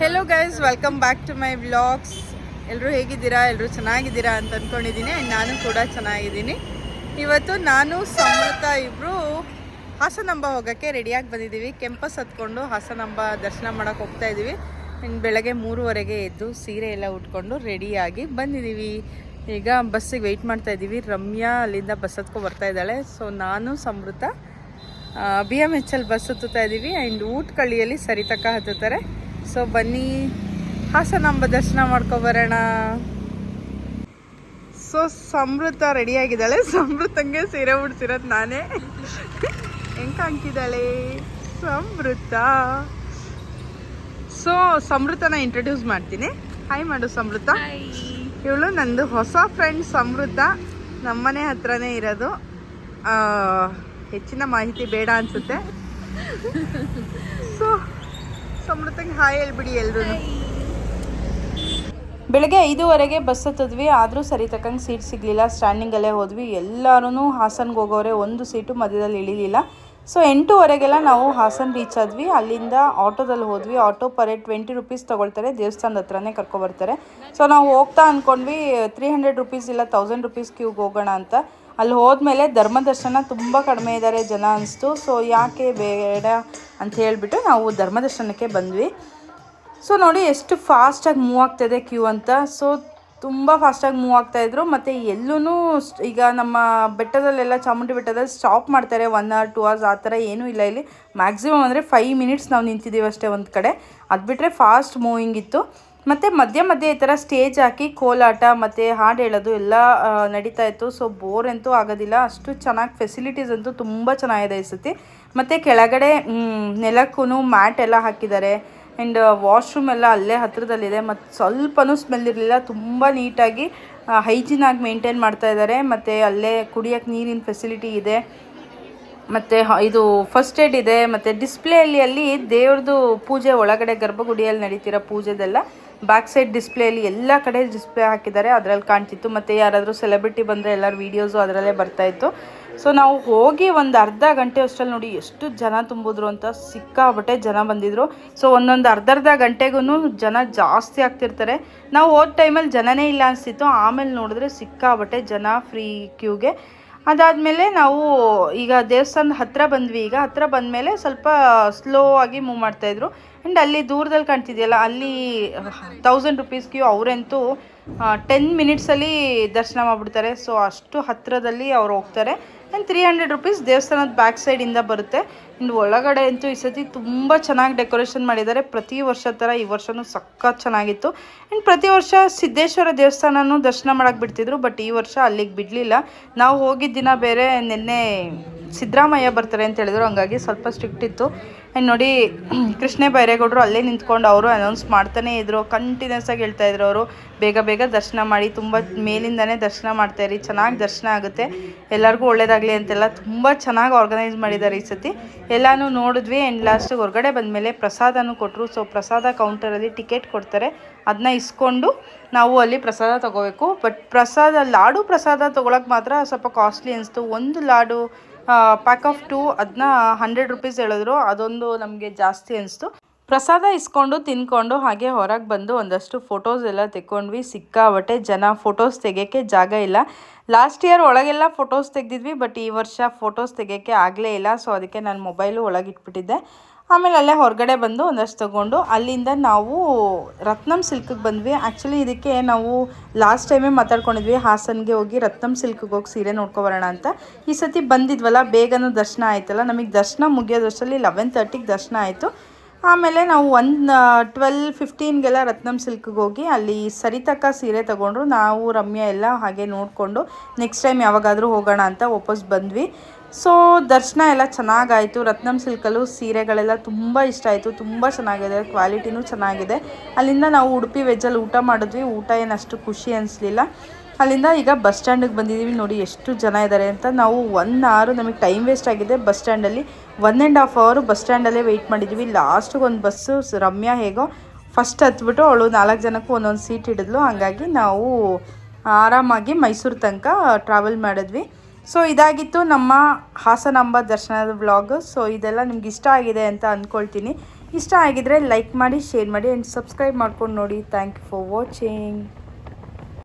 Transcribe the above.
Hello guys welcome back to my vlogs ಎಲ್ಲರೂ ಹೇಗಿದ್ದೀರಾ? ಎಲ್ಲರೂ ಚೆನ್ನಾಗಿದ್ದೀರಾ ಅಂತ ಅಂದ್ಕೊಂಡಿದ್ದೀನಿ ಆ್ಯಂಡ್ ನಾನು ಕೂಡ ಚೆನ್ನಾಗಿದ್ದೀನಿ. ಇವತ್ತು ನಾನು ಸಮೃತ ಇಬ್ಬರು ಹಾಸನಾಂಬ ಹೋಗೋಕ್ಕೆ ರೆಡಿಯಾಗಿ ಬಂದಿದ್ದೀವಿ. ಕೆಂಪಸ್ ಹತ್ಕೊಂಡು ಹಾಸನಾಂಬ ದರ್ಶನ ಮಾಡೋಕ್ಕೆ ಹೋಗ್ತಾ ಇದ್ದೀವಿ. ಇನ್ನು ಬೆಳಗ್ಗೆ ಮೂರುವರೆಗೆ ಎದ್ದು ಸೀರೆ ಎಲ್ಲ ಉಟ್ಕೊಂಡು ರೆಡಿಯಾಗಿ ಬಂದಿದ್ದೀವಿ. ಈಗ ಬಸ್ಸಿಗೆ ವೆಯ್ಟ್ ಮಾಡ್ತಾ ಇದ್ದೀವಿ. ರಮ್ಯಾ ಅಲ್ಲಿಂದ ಬಸ್ ಹತ್ಕೊ ಬರ್ತಾ ಇದ್ದಾಳೆ. ಸೊ ನಾನು Samrutha B M H L bus ಹತ್ತುತ್ತಾ ಇದ್ದೀವಿ. ಆ್ಯಂಡ್ ಊಟ ಕಳಿಯಲ್ಲಿ ಸರಿತಕ್ಕ ಹತ್ತುತ್ತಾರೆ. ಸೊ ಬನ್ನಿ. ಹಾಸನಾಂಬ ದರ್ಶನ ಮಾಡ್ಕೊಬರೋಣ ಸೊ ಸಮೃತ ರೆಡಿಯಾಗಿದ್ದಾಳೆ ಸಮೃತಂಗೆ ಸೀರೆ ಉಡ್ಸಿರೋದು ನಾನೇ. ಹೆಂಗೆ ಕಾಣ್ತಿದ್ದಾಳೆ? ಸಮೃತ. ಸೊ ಸಮೃತನ ಇಂಟ್ರೊಡ್ಯೂಸ್ ಮಾಡ್ತೀನಿ. ಹಾಯ್ ಮಾಡು ಸಮೃತ. ಇವಳು ನಂದು ಹೊಸ ಫ್ರೆಂಡ್ ಸಮೃದ್ಧ ನಮ್ಮನೆ ಹತ್ರನೇ ಇರೋದು. ಹೆಚ್ಚಿನ ಮಾಹಿತಿ ಬೇಡ ಅನ್ಸುತ್ತೆ. ಸೊ ಸಮೃದ್ಧಂಗೆ ಹಾಯ್ ಹೇಳ್ಬಿಡಿ ಎಲ್ರು ಬೆಳಗ್ಗೆ ಐದೂವರೆಗೆ ಬಸ್ ಹತ್ತಿದ್ವಿ, ಆದರೂ ಸರಿ ತಕ್ಕಂಗೆ ಸೀಟ್ ಸಿಗಲಿಲ್ಲ. ಸ್ಟ್ಯಾಂಡಿಂಗಲ್ಲೇ ಹೋದ್ವಿ. ಎಲ್ಲರೂ ಹಾಸನ್ಗೆ ಹೋಗೋರೆ, ಒಂದು ಸೀಟು ಮಧ್ಯದಲ್ಲಿ ಇಳಿಲಿಲ್ಲ. ಸೊ ಎಂಟೂವರೆಗೆಲ್ಲ ನಾವು ಹಾಸನ್ ರೀಚ್ ಆದ್ವಿ. ಅಲ್ಲಿಂದ ಆಟೋದಲ್ಲಿ ಹೋದ್ವಿ. ಆಟೋ ಪರ್ ಟ್ವೆಂಟಿ ರುಪೀಸ್ ತೊಗೊಳ್ತಾರೆ. ದೇವಸ್ಥಾನದ ಹತ್ರನೇ ಕರ್ಕೊಬರ್ತಾರೆ ಸೊ ನಾವು ಹೋಗ್ತಾ ಅಂದ್ಕೊಂಡ್ವಿ ತ್ರೀ ಹಂಡ್ರೆಡ್ ರುಪೀಸ್ ಇಲ್ಲ ತೌಸಂಡ್ ರುಪೀಸ್ ಕ್ಯೂಗೆ ಹೋಗೋಣ ಅಂತ. ಅಲ್ಲಿ ಹೋದ್ಮೇಲೆ ಧರ್ಮದರ್ಶನ ತುಂಬ ಕಡಿಮೆ ಇದ್ದಾರೆ ಜನ ಅನಿಸ್ತು. ಸೊ ಯಾಕೆ ಬೇಡ ಅಂತ ಹೇಳಿಬಿಟ್ಟು ನಾವು ಧರ್ಮದರ್ಶನಕ್ಕೆ ಬಂದ್ವಿ. ಸೊ ನೋಡಿ ಎಷ್ಟು ಫಾಸ್ಟಾಗಿ ಮೂವ್ ಆಗ್ತಾಯಿದೆ ಕ್ಯೂ ಅಂತ. ಸೊ ತುಂಬ ಫಾಸ್ಟಾಗಿ ಮೂವ್ ಆಗ್ತಾಯಿದ್ರು ಮತ್ತು ಎಲ್ಲೂ ಈಗ ನಮ್ಮ ಬೆಟ್ಟದಲ್ಲೆಲ್ಲ ಚಾಮುಂಡಿ ಬೆಟ್ಟದಲ್ಲಿ ಸ್ಟಾಪ್ ಮಾಡ್ತಾರೆ. ಒನ್ ಅವರ್ ಟೂ ಅವರ್ಸ್ ಆ ಥರ ಏನೂ ಇಲ್ಲ ಇಲ್ಲಿ. ಮ್ಯಾಕ್ಸಿಮಮ್ ಅಂದರೆ ಫೈವ್ ಮಿನಿಟ್ಸ್ ನಾವು ನಿಂತಿದ್ದೀವಿ ಅಷ್ಟೇ ಒಂದು ಕಡೆ. ಅದು ಬಿಟ್ಟರೆ ಫಾಸ್ಟ್ ಮೂವಿಂಗ್ ಇತ್ತು. ಮತ್ತು ಮಧ್ಯ ಮಧ್ಯೆ ಈ ಥರ ಸ್ಟೇಜ್ ಹಾಕಿ ಕೋಲಾಟ ಮತ್ತು ಹಾಡು ಹೇಳೋದು ಎಲ್ಲ ನಡೀತಾ ಇತ್ತು. ಸೊ ಬೋರ್ ಅಂತೂ ಆಗೋದಿಲ್ಲ. ಅಷ್ಟು ಚೆನ್ನಾಗಿ ಫೆಸಿಲಿಟೀಸ್ ಅಂತೂ ತುಂಬ ಚೆನ್ನಾಗಿದೆ ಈ ಸತಿ ಮತ್ತು ಕೆಳಗಡೆ ನೆಲಕ್ಕೂ ಮ್ಯಾಟ್ ಎಲ್ಲ ಹಾಕಿದ್ದಾರೆ. ಆ್ಯಂಡ್ ವಾಶ್ರೂಮ್ ಎಲ್ಲ ಅಲ್ಲೇ ಹತ್ತಿರದಲ್ಲಿದೆ ಮತ್ತು ಸ್ವಲ್ಪನೂ ಸ್ಮೆಲ್ ಇರಲಿಲ್ಲ. ತುಂಬ ನೀಟಾಗಿ ಹೈಜಿನಾಗಿ ಮೇಂಟೈನ್ ಮಾಡ್ತಾ ಇದ್ದಾರೆ. ಮತ್ತು ಅಲ್ಲೇ ಕುಡಿಯೋಕ್ಕೆ ನೀರಿನ ಫೆಸಿಲಿಟಿ ಇದೆ. ಮತ್ತು ಇದು ಫಸ್ಟ್ ಏಡ್ ಇದೆ. ಮತ್ತು ಡಿಸ್ಪ್ಲೇಯಲ್ಲಿ ಅಲ್ಲಿ ದೇವ್ರದ್ದು ಪೂಜೆ ಒಳಗಡೆ ಗರ್ಭಗುಡಿಯಲ್ಲಿ ನಡೀತಿರೋ ಪೂಜೆದೆಲ್ಲ. ಬ್ಯಾಕ್ ಸೈಡ್ ಡಿಸ್ಪ್ಲೇಲಿ ಎಲ್ಲ ಕಡೆ ಡಿಸ್ಪ್ಲೇ ಹಾಕಿದ್ದಾರೆ, ಅದರಲ್ಲಿ ಕಾಣ್ತಿತ್ತು. ಮತ್ತು ಯಾರಾದರೂ ಸೆಲೆಬ್ರಿಟಿ ಬಂದರೆ ಎಲ್ಲರ ವೀಡಿಯೋಸು ಅದರಲ್ಲೇ ಬರ್ತಾಯಿತ್ತು ಸೊ ನಾವು ಹೋಗಿ ಒಂದು ಅರ್ಧ ಗಂಟೆ ಅಷ್ಟರಲ್ಲಿ ನೋಡಿ ಎಷ್ಟು ಜನ ತುಂಬಿದ್ರು ಅಂತ ಸಿಕ್ಕಾಬಟ್ಟೆ ಜನ ಬಂದಿದ್ರು. ಸೊ ಒಂದೊಂದು ಅರ್ಧ ಅರ್ಧ ಗಂಟೆಗೂ ಜನ ಜಾಸ್ತಿ ಆಗ್ತಿರ್ತಾರೆ. ನಾವು ಹೋದ ಟೈಮಲ್ಲಿ ಜನನೇ ಇಲ್ಲ ಅನಿಸ್ತಿತ್ತು. ಆಮೇಲೆ ನೋಡಿದ್ರೆ ಸಿಕ್ಕಾಬಟ್ಟೆ ಜನ ಫ್ರೀ ಕ್ಯೂಗೆ ಅದಾದಮೇಲೆ ನಾವು ಈಗ ದೇವಸ್ಥಾನದ ಹತ್ತಿರ ಬಂದ್ವಿ. ಈಗ ಹತ್ರ ಬಂದಮೇಲೆ ಸ್ವಲ್ಪ ಸ್ಲೋ ಆಗಿ ಮೂವ್ ಮಾಡ್ತಾಯಿದ್ರು ಆ್ಯಂಡ್ ಅಲ್ಲಿ ದೂರದಲ್ಲಿ ಕಾಣ್ತಿದೆಯಲ್ಲ, ಅಲ್ಲಿ ತೌಸಂಡ್ ರುಪೀಸ್ಗೂ ಅವರಂತೂ ಟೆನ್ ಮಿನಿಟ್ಸಲ್ಲಿ ದರ್ಶನ ಮಾಡಿಬಿಡ್ತಾರೆ. ಸೊ ಅಷ್ಟು ಹತ್ತಿರದಲ್ಲಿ ಅವ್ರು ಹೋಗ್ತಾರೆ. ಆ್ಯಂಡ್ ತ್ರೀ ಹಂಡ್ರೆಡ್ ರುಪೀಸ್ ದೇವಸ್ಥಾನದ ಬ್ಯಾಕ್ ಸೈಡಿಂದ ಬರುತ್ತೆ. ಇನ್ನು ಒಳಗಡೆ ಅಂತೂ ಈ ಸತಿ ತುಂಬ ಚೆನ್ನಾಗಿ ಡೆಕೋರೇಷನ್ ಮಾಡಿದ್ದಾರೆ. ಪ್ರತಿ ವರ್ಷ ಥರ ಈ ವರ್ಷವೂ ಸಖತ್ ಚೆನ್ನಾಗಿತ್ತು. ಆ್ಯಂಡ್ ಪ್ರತಿ ವರ್ಷ ಸಿದ್ದೇಶ್ವರ ದೇವಸ್ಥಾನನೂ ದರ್ಶನ ಮಾಡೋಕ್ಕೆ ಬಿಡ್ತಿದ್ರು. ಬಟ್ ಈ ವರ್ಷ ಅಲ್ಲಿಗೆ ಬಿಡಲಿಲ್ಲ. ನಾವು ಹೋಗಿದ್ದ ದಿನ ಬೇರೆ, ನಿನ್ನೆ ಸಿದ್ದರಾಮಯ್ಯ ಬರ್ತಾರೆ ಅಂತ ಹೇಳಿದ್ರು, ಹಂಗಾಗಿ ಸ್ವಲ್ಪ ಸ್ಟ್ರಿಕ್ಟ್ ಇತ್ತು. ಆ್ಯಂಡ್ ನೋಡಿ, ಕೃಷ್ಣ ಬೈರೇಗೌಡರು ಅಲ್ಲೇ ನಿಂತ್ಕೊಂಡು ಅವರು ಅನೌನ್ಸ್ ಮಾಡ್ತಾನೇ ಇದ್ರು ಕಂಟಿನ್ಯೂಸ್ ಆಗಿ ಹೇಳ್ತಾ ಇದ್ರು ಅವರು. ಬೇಗ ಬೇಗ ದರ್ಶನ ಮಾಡಿ, ತುಂಬ ಮೇಲಿಂದನೇ ದರ್ಶನ ಮಾಡ್ತಾಯಿರಿ ಚೆನ್ನಾಗಿ ದರ್ಶನ ಆಗುತ್ತೆ. ಎಲ್ಲರಿಗೂ ಒಳ್ಳೇದಾಗಲಿ ಅಂತೆಲ್ಲ ತುಂಬ ಚೆನ್ನಾಗಿ ಆರ್ಗನೈಸ್ ಮಾಡಿದ್ದಾರೆ ಈ ಸತಿ ಎಲ್ಲನೂ ನೋಡಿದ್ವಿ ಆ್ಯಂಡ್ ಲಾಸ್ಟಿಗೆ ಹೊರಗಡೆ ಬಂದಮೇಲೆ ಪ್ರಸಾದನೂ ಕೊಟ್ಟರು ಸೊ ಪ್ರಸಾದ ಕೌಂಟರಲ್ಲಿ ಟಿಕೆಟ್ ಕೊಡ್ತಾರೆ. ಅದನ್ನ ಇಸ್ಕೊಂಡು ನಾವು ಅಲ್ಲಿ ಪ್ರಸಾದ ತೊಗೋಬೇಕು. ಬಟ್ ಪ್ರಸಾದ, ಲಾಡು ಪ್ರಸಾದ ತೊಗೊಳಕ್ಕೆ ಮಾತ್ರ ಸ್ವಲ್ಪ ಕಾಸ್ಟ್ಲಿ ಅನಿಸ್ತು. ಒಂದು ಲಾಡು ಪ್ಯಾಕ್ ಆಫ್ ಟೂ ಅದನ್ನ ಹಂಡ್ರೆಡ್ ರುಪೀಸ್ ಹೇಳಿದ್ರು. ಅದೊಂದು ನಮಗೆ ಜಾಸ್ತಿ ಅನಿಸ್ತು. ಪ್ರಸಾದ ಇಸ್ಕೊಂಡು, ತಿನ್ಕೊಂಡು ಹಾಗೆ ಹೊರಗೆ ಬಂದು ಒಂದಷ್ಟು ಫೋಟೋಸ್ ಎಲ್ಲ ತೆಕ್ಕೊಂಡ್ವಿ. ಸಿಕ್ಕಾಬಟ್ಟೆ ಜನ ಫೋಟೋಸ್ ತೆಗೆಯೋಕ್ಕೆ ಜಾಗ ಇಲ್ಲ. ಲಾಸ್ಟ್ ಇಯರ್ ಒಳಗೆಲ್ಲ ಫೋಟೋಸ್ ತೆಗೆದಿದ್ವಿ ಬಟ್ ಈ ವರ್ಷ ಫೋಟೋಸ್ ತೆಗೆಯೋಕ್ಕೆ ಆಗಲೇ ಇಲ್ಲ. ಸೊ ಅದಕ್ಕೆ ನಾನು ಮೊಬೈಲು ಒಳಗಿಟ್ಬಿಟ್ಟಿದ್ದೆ ಆಮೇಲೆ ಅಲ್ಲೇ ಹೊರಗಡೆ ಬಂದು ಒಂದಷ್ಟು ತೊಗೊಂಡು ಅಲ್ಲಿಂದ ನಾವು ರತ್ನಂ ಸಿಲ್ಕಿಗೆ ಬಂದ್ವಿ. ಆ್ಯಕ್ಚುಲಿ ಇದಕ್ಕೆ ನಾವು ಲಾಸ್ಟ್ ಟೈಮೇ ಮಾತಾಡ್ಕೊಂಡಿದ್ವಿ, ಹಾಸನ್ಗೆ ಹೋಗಿ ರತ್ನಂ ಸಿಲ್ಕಿಗೆ ಹೋಗಿ ಸೀರೆ ನೋಡ್ಕೊಬರೋಣ ಅಂತ. ಈ ಸತಿ ಬಂದಿದ್ವಲ್ಲ, ಬೇಗನೂ ದರ್ಶನ ಆಯ್ತಲ್ಲ, ನಮಗೆ ದರ್ಶನ ಮುಗಿಯೋದಷ್ಟರಲ್ಲಿ ಲೆವೆನ್ ತರ್ಟಿಗೆ ದರ್ಶನ ಆಯಿತು. ಆಮೇಲೆ ನಾವು ಒಂದು ಟ್ವೆಲ್ ಫಿಫ್ಟೀನ್ಗೆಲ್ಲ ರತ್ನಂ ಸಿಲ್ಕಿಗೆ ಹೋಗಿ ಅಲ್ಲಿ ಸರಿತಕ್ಕ ಸೀರೆ ತಗೊಂಡ್ರು. ನಾವು, ರಮ್ಯ ಎಲ್ಲ ಹಾಗೆ ನೋಡಿಕೊಂಡು ನೆಕ್ಸ್ಟ್ ಟೈಮ್ ಯಾವಾಗಾದರೂ ಹೋಗೋಣ ಅಂತ ವಾಪಸ್ ಬಂದ್ವಿ. ಸೊ ದರ್ಶನ ಎಲ್ಲ ಚೆನ್ನಾಗಾಯಿತು. ರತ್ನಂ ಸಿಲ್ಕಲ್ಲೂ ಸೀರೆಗಳೆಲ್ಲ ತುಂಬ ಇಷ್ಟ ಆಯಿತು. ತುಂಬ ಚೆನ್ನಾಗಿದೆ. ಕ್ವಾಲಿಟಿನೂ ಚೆನ್ನಾಗಿದೆ. ಅಲ್ಲಿಂದ ನಾವು ಉಡುಪಿ ವೆಜ್ಜಲ್ಲಿ ಊಟ ಮಾಡಿದ್ವಿ. ಊಟ ಏನಷ್ಟು ಖುಷಿ ಅನಿಸ್ಲಿಲ್ಲ. ಅಲ್ಲಿಂದ ಈಗ ಬಸ್ ಸ್ಟ್ಯಾಂಡಿಗೆ ಬಂದಿದ್ದೀವಿ. ನೋಡಿ ಎಷ್ಟು ಜನ ಇದ್ದಾರೆ ಅಂತ. ನಾವು ಒನ್ ಅವರು ನಮಗೆ ಟೈಮ್ ವೇಸ್ಟ್ ಆಗಿದೆ ಬಸ್ ಸ್ಟ್ಯಾಂಡಲ್ಲಿ. ಒನ್ ಆ್ಯಂಡ್ ಹಾಫ್ ಅವರು ಬಸ್ ಸ್ಟ್ಯಾಂಡಲ್ಲೇ ವೆಯ್ಟ್ ಮಾಡಿದ್ವಿ ಲಾಸ್ಟಿಗೆ ಒಂದು ಬಸ್ಸು ರಮ್ಯಾ ಹೇಗೋ ಫಸ್ಟ್ ಹತ್ಬಿಟ್ಟು ಅವಳು ನಾಲ್ಕು ಜನಕ್ಕೂ ಒಂದೊಂದು ಸೀಟ್ ಹಿಡಿದ್ಲು. ಹಾಗಾಗಿ ನಾವು ಆರಾಮಾಗಿ ಮೈಸೂರು ತನಕ ಟ್ರಾವೆಲ್ ಮಾಡಿದ್ವಿ. ಸೊ ಇದಾಗಿತ್ತು ನಮ್ಮ ಹಾಸನಾಂಬ ದರ್ಶನದ ವ್ಲಾಗ್ ಸೊ ಇದೆಲ್ಲ ನಿಮ್ಗೆ ಇಷ್ಟ ಆಗಿದೆ ಅಂತ ಅಂದ್ಕೊಳ್ತೀನಿ ಇಷ್ಟ ಆಗಿದ್ರೆ ಲೈಕ್ ಮಾಡಿ ಶೇರ್ ಮಾಡಿ ಆ್ಯಂಡ್ ಸಬ್ಸ್ಕ್ರೈಬ್ ಮಾಡ್ಕೊಂಡು ನೋಡಿ. Thank you for watching